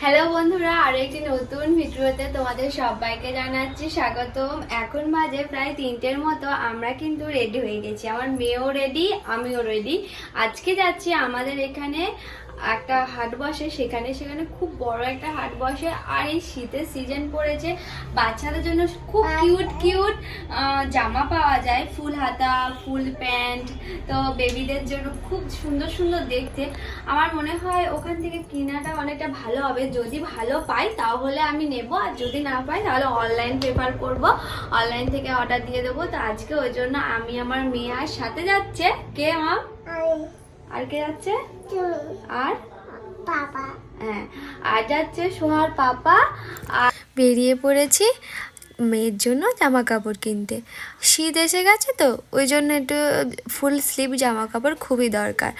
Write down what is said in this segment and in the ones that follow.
Hello বন্ধুরা আরও একটি নতুন ভিডিওতে তোমাদের সবাইকে জানাচ্ছি স্বাগতম। এখন বাজে প্রায় তিনটের মতো, আমরা কিন্তু রেডি হয়ে গেছি। আমার মেয়েও রেডি আমিও রেডি আজকে যাচ্ছি আমাদের এখানে একটা হাট বসে সেখানে সেখানে খুব বড় একটা হাট বসে। আর এই শীতের সিজন পড়েছে বাচ্চাদের জন্য খুব কিউট কিউট জামা পাওয়া যায় ফুল হাতা ফুল প্যান্ট। তো বেবিদের জন্য খুব সুন্দর সুন্দর দেখতে। আমার মনে হয় ওখান থেকে কেনাটা অনেকটা ভালো হবে। যদি ভালো পাই তাহলে আমি নেব। আর যদি না পাই তাহলে অনলাইন প্রেফার করব। অনলাইন থেকে অর্ডার দিয়ে দেবো। তো আজকে ওই জন্য আমি আমার মেয়ে আর সাথে যাচ্ছে। কে মাম আর কে যাচ্ছে? আর? পাপা। হ্যাঁ। আর যাচ্ছে সোহার পাপা। আর বেরিয়ে পড়েছি। মেয়ের জন্য জামা কাপড় কিনতে। শীত এসে গেছে তো, ওই জন্য একটু ফুল স্লিভ জামা কাপড় খুবই দরকার।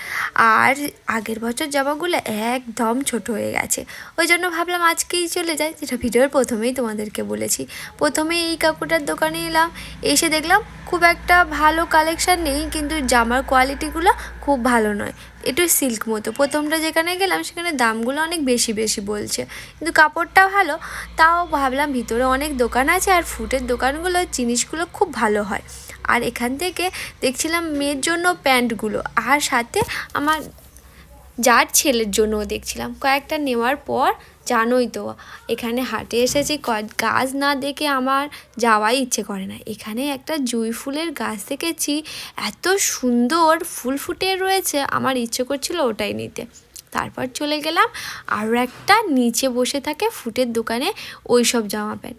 আর আগের বছর জামাগুলো একদম ছোট হয়ে গেছে। ওই জন্য ভাবলাম আজকেই চলে যাই, যেটা ভিডিওর প্রথমেই তোমাদেরকে বলেছি। প্রথমেই এই কাপড়টার দোকানে এলাম, এসে দেখলাম খুব একটা ভালো কালেকশান নেই, কিন্তু জামার কোয়ালিটিগুলো খুব ভালো নয়। একটু সিল্ক মতো। প্রথমটা যেখানে গেলাম, সেখানে দামগুলো অনেক বেশি বেশি বলছে। কিন্তু কাপড়টা ভালো, তাও ভাবলাম ভিতরে অনেক দোকান আছে আর ফুটের দোকানগুলো, জিনিসগুলো খুব ভালো হয়। আর এখান থেকে দেখছিলাম মেয়ের জন্য প্যান্টগুলো, আর সাথে আমার যার ছেলের জন্যও দেখছিলাম। কয়েকটা নেওয়ার পর জানোই তো, এখানে হাটে এসেছি গাছ না দেখে আমার যাওয়াই ইচ্ছে করে না। এখানে একটা জুঁই ফুলের গাছ দেখেছি, এত সুন্দর ফুল ফুটে রয়েছে, আমার ইচ্ছে করছিল ওটাই নিতে। তারপর চলে গেলাম, আরও একটা নিচে বসে থাকে ফুটের দোকানে ওই সব জামা প্যান্ট।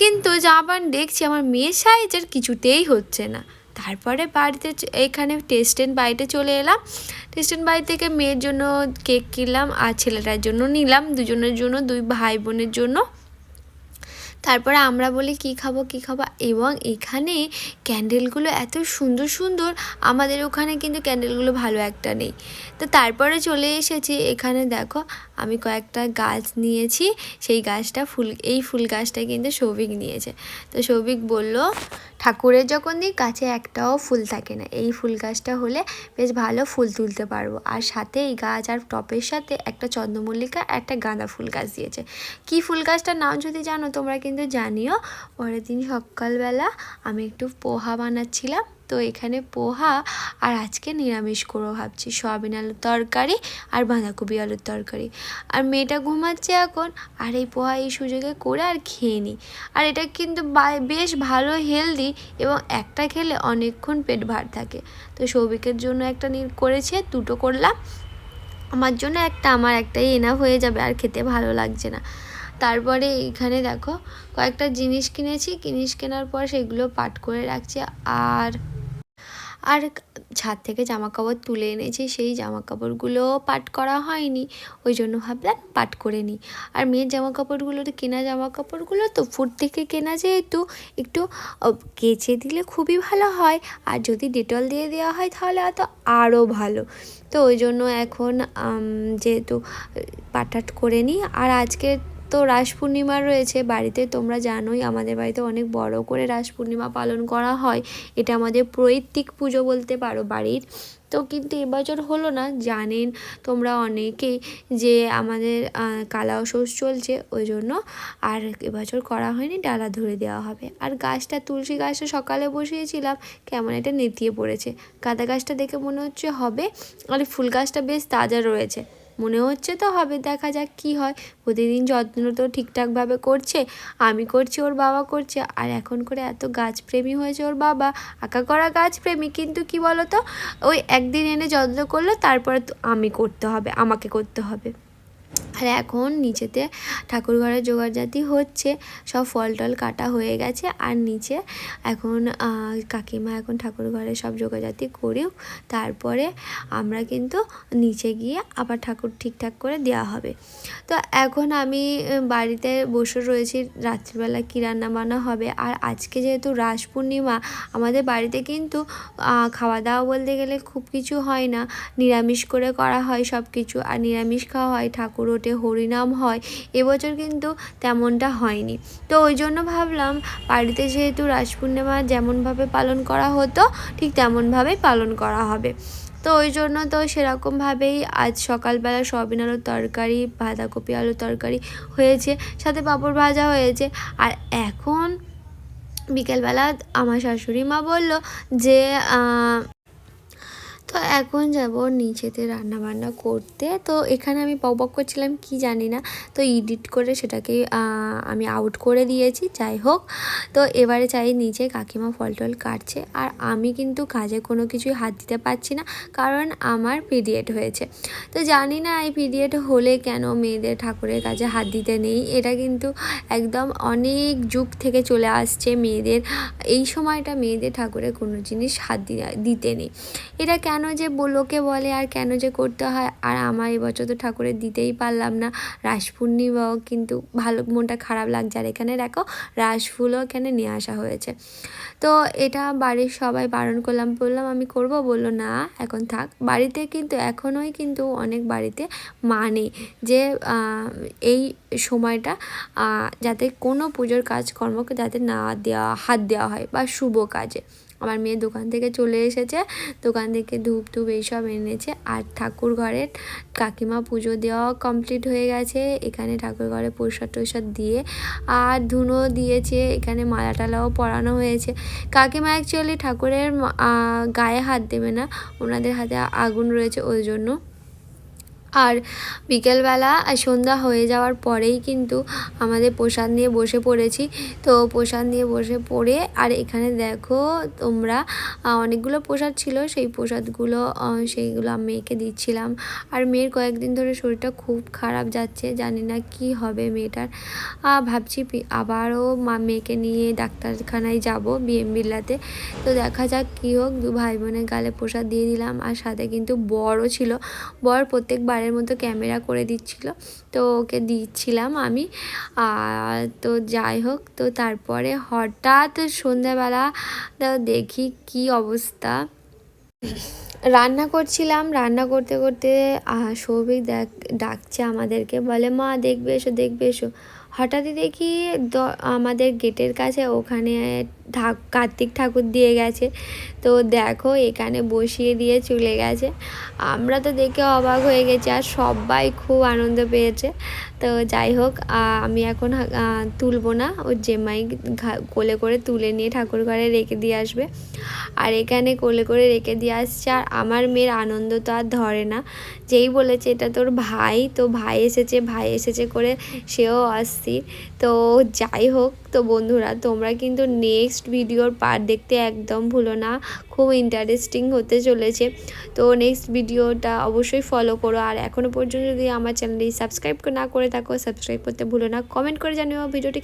কিন্তু জামা প্যান্ট দেখছি, আমার মেয়ের সাইজের কিছুতেই হচ্ছে না। তারপরে বাড়িতে এখানে টেস্টেন বাড়িতে চলে এলাম। টেস্টেন বাড়ি থেকে মেয়ের জন্য কেক কিনলাম আর ছেলেটার জন্য নিলাম। দুজনের জন্য, দুই ভাই বোনের জন্য। তারপরে আমরা বলি, কি খাব কি খাব? এবং এখানে ক্যান্ডেলগুলো এত সুন্দর সুন্দর, আমাদের ওখানে কিন্তু ক্যান্ডেলগুলো ভালো একটা নেই। তো তারপরে চলে এসেছি এখানে, দেখো, আমি কয়েকটা গাছ নিয়েছি, সেই গাছটা ফুল, এই ফুল গাছটা কিন্তু সৌভিক নিয়েছে। তো সৌভিক বলল, ঠাকুরের যখন দিই, গাছে একটাও ফুল থাকে না। এই ফুল গাছটা হলে বেশ ভালো ফুল তুলতে পারব। আর সাথে এই গাছ আর টপের সাথে একটা চন্দ্রমল্লিকা একটা গাঁদা ফুল গাছ দিয়েছে। কি ফুল গাছটার নাম যদি জানো, তোমরা কিন্তু জানিও। পরের দিন সকালবেলা আমি একটু পোহা বানাচ্ছিলাম। তো এখানে পোহা আর আজকে নিরামিষ করব ভাবছি। সয়াবিন আলুর তরকারি আর বাঁধাকপি আলুর তরকারি। আর মেয়েটা ঘুমাচ্ছে এখন। আর এই পোহা এই সুযোগে করে আর খেয়ে নিই আর এটা কিন্তু বেশ ভালো হেলদি এবং একটা খেলে অনেকক্ষণ পেট ভার থাকে। তো সৌভিকের জন্য একটা করেছে, দুটো করলাম। আমার জন্য একটা, আমার একটাই এনাফ হয়ে যাবে। আর খেতে ভালো লাগছে না। তারপরে এইখানে দেখো কয়েকটা জিনিস কিনেছি। জিনিস কেনার পর সেগুলো পাট করে রাখছি। আর আর ছাদ থেকে জামা কাপড় তুলে এনেছি। সেই জামা কাপড়গুলো পাট করা হয়নি। ওই জন্য ভাবলাম পাট করে নিই। আর মেয়ের জামা কাপড়গুলো তো কেনা জামা কাপড়গুলো তো ফুট থেকে কেনা যেহেতু, একটু কেচে দিলে খুবই ভালো হয়। আর যদি ডেটল দিয়ে দেওয়া হয় তাহলে হয়তো আরও ভালো। তো ওই জন্য এখন যেহেতু পাটাট করে নিই। আর আজকে তো রাস পূর্ণিমা রয়েছে, বাড়িতে তোমরা জানোই আমাদের বাড়িতে অনেক বড় করে রাস পূর্ণিমা পালন করা হয়। এটা আমাদের পৈতৃক পুজো বলতে পারো বাড়ির। তো কিন্তু এবছর হলো না, জানেন তোমরা অনেকেই যে আমাদের কালা অসৌস চলছে, ওই জন্য আর এবছর করা হয়নি, ডালা ধরে দেওয়া হবে। আর গাছটা, তুলসী গাছটা সকালে বসিয়েছিলাম, কেমন এটা নেতিয়ে পড়েছে। গাঁদা গাছটা দেখে মনে হচ্ছে হবে, আর ফুল গাছটা বেশ তাজা রয়েছে। মনে হচ্ছে তো হবে, দেখা যাক কি হয়। প্রতিদিন যত্ন তো ঠিকঠাকভাবে করছে, আমি করছি, ওর বাবা করছে। আর এখন করে এত গাছপ্রেমী হয়েছে ওর বাবা, আঁকা করা গাছপ্রেমী, কিন্তু কি বলো তো ওই একদিন এনে যত্ন করল, তারপরে তো আমি করতে হবে, আমাকে করতে হবে। আর এখন নিচেতে ঠাকুর ঘরের জোগাড়জাতি হচ্ছে। সব ফল টল কাটা হয়ে গেছে আর নিচে এখন কাকিমা এখন ঠাকুর ঘরে সব জোগাড়জাতি করেও তারপরে আমরা কিন্তু নিচে গিয়ে আবার ঠাকুর ঠিকঠাক করে দেওয়া হবে। তো এখন আমি বাড়িতে বসে রয়েছি, রাত্রিবেলা কী রান্না বান্না হবে? আর আজকে যেহেতু রাস পূর্ণিমা, আমাদের বাড়িতে কিন্তু খাওয়া দাওয়া বলতে গেলে খুব কিছু হয় না। নিরামিষ করে করা হয় সব কিছু আর নিরামিষ খাওয়া হয়, ঠাকুর ওঠে হরিনাম হয়, এবছর কিন্তু তেমনটা হয়নি। তো ওই জন্য ভাবলাম বাড়িতে যেহেতু রাস পূর্ণিমা যেমনভাবে পালন করা হতো, ঠিক তেমনভাবেই পালন করা হবে। তো ওই জন্য তো সেরকমভাবেই আজ সকালবেলা সয়াবিন আলুর তরকারি, বাঁধাকপি আলুর তরকারি হয়েছে, সাথে পাঁপড় ভাজা হয়েছে। আর এখন বিকেলবেলা আমার শাশুড়ি মা বলল যে তো এখন যাব নিচেতে রান্না বান্না করতে। তো এখানে আমি পক করছিলাম, কি জানি না। তো এডিট করে সেটাকে আমি আউট করে দিয়েছি, যাই হোক। তো এবারে চাই নিচে কাকিমা ফল টল কাটছে। আর আমি কিন্তু কাজে কোনো কিছুই হাত দিতে পারছি না, কারণ আমার পিরিয়ড হয়েছে। তো জানি না এই পিরিয়ড হলে কেন মেয়েদের ঠাকুরের কাজে হাত দিতে নেই। এটা কিন্তু একদম অনেক যুগ থেকে চলে আসছে মেয়েদের। এই সময়টা মেয়েদের ঠাকুরের কোনো জিনিস হাত দিতে নেই। এটা কেন যে ব- লোকে বলে আর কেন যে করতে হয়, আর আমার এবছর তো ঠাকুরের দিতেই পারলাম না। রাস পূর্ণিমাও কিন্তু ভালো, মনটা খারাপ লাগছে। আর এখানে দেখো রাস ফুলও এখানে নিয়ে আসা হয়েছে। তো এটা বাড়ির সবাই বারণ করলাম, বললাম, আমি করব? বলল, না, এখন থাক। বাড়িতে কিন্তু, এখনোই কিন্তু অনেক বাড়িতে মানে যে এই সময়টা যাতে কোনো পুজোর কাজকর্মকে যাতে না দেওয়া, হাত দেওয়া হয় বা শুভ কাজে। আমার মেয়ে দোকান থেকে চলে এসেছে, দোকান থেকে ধূপ ধূপ এইসব এনেছে আর ঠাকুর ঘরের কাকিমা পুজো দেওয়া কমপ্লিট হয়ে গেছে। এখানে ঠাকুর ঘরে প্রসাদ টসাদ দিয়ে আর ধুনো দিয়েছে, এখানে মালা টালাও পরানো হয়েছে। কাকিমা অ্যাকচুয়ালি ঠাকুরের গায়ে হাত দেবে না, ওনাদের হাতে আগুন রয়েছে ওই জন্য। আর বিকেলবেলা সন্ধ্যা হয়ে যাওয়ার পরেই কিন্তু আমাদের প্রসাদ নিয়ে বসে পড়েছি। তো প্রসাদ নিয়ে বসে পড়ে আর এখানে দেখো তোমরা অনেকগুলো প্রসাদ ছিল। সেই প্রসাদগুলো সেইগুলো আমি মেয়েকে দিচ্ছিলাম। আর মেয়ের কয়েকদিন ধরে শরীরটা খুব খারাপ যাচ্ছে, জানি না কি হবে মেয়েটার। ভাবছি আবারও মা, মেয়েকে নিয়ে ডাক্তারখানায় যাব বিএম বিল্লাতে। তো দেখা যাক কী হোক, দু ভাই বোনের গালে প্রসাদ দিয়ে দিলাম। আর সাথে কিন্তু বড়ও ছিল। বর প্রত্যেকবারের মতো ক্যামেরা করে দিচ্ছিল। তো ওকে দিচ্ছিলাম আমি। আর তো যাই হোক, তো তারপরে হঠাৎ সন্ধ্যাবেলা দেখি কি অবস্থা। রান্না করছিলাম, রান্না করতে করতে সৌভিক ডাকছে আমাদেরকে, বলে, মা, দেখবে এসো দেখবে এসো। হঠাৎই দেখি আমাদের গেটের কাছে ওখানে কার্তিক ঠাকুর দিয়ে গেছে। তো দেখো, এখানে বসিয়ে দিয়ে চলে গেছে। আমরা তো দেখে অবাক হয়ে গেছি, আর সবাই খুব আনন্দ পেয়েছে। তো যাই হোক আমি এখন তুলবো না। ওর জেমাই কোলে করে তুলে নিয়ে ঠাকুর ঘরে রেখে দিয়ে আসবে। আর এখানে কোলে করে রেখে দিয়ে আসছে, আর আমার মেয়ের আনন্দ তো আর ধরে না। যেই বলেছে, এটা তোর ভাই। তো ভাই এসেছে ভাই এসেছে করে সেও অস্থির তো যাই হোক তো বন্ধুরা, তোমরা কিন্তু নেক্সট ভিডিওর পার্ট দেখতে একদম ভুলো না। খুব ইন্টারেস্টিং হতে চলেছে। তো নেক্সট ভিডিওটা অবশ্যই ফলো করো। আর এখনও পর্যন্ত যদি আমার চ্যানেলটি সাবস্ক্রাইব না করে থাকো সাবস্ক্রাইব করতে ভুলো না। কমেন্ট করে জানিও ভিডিওটি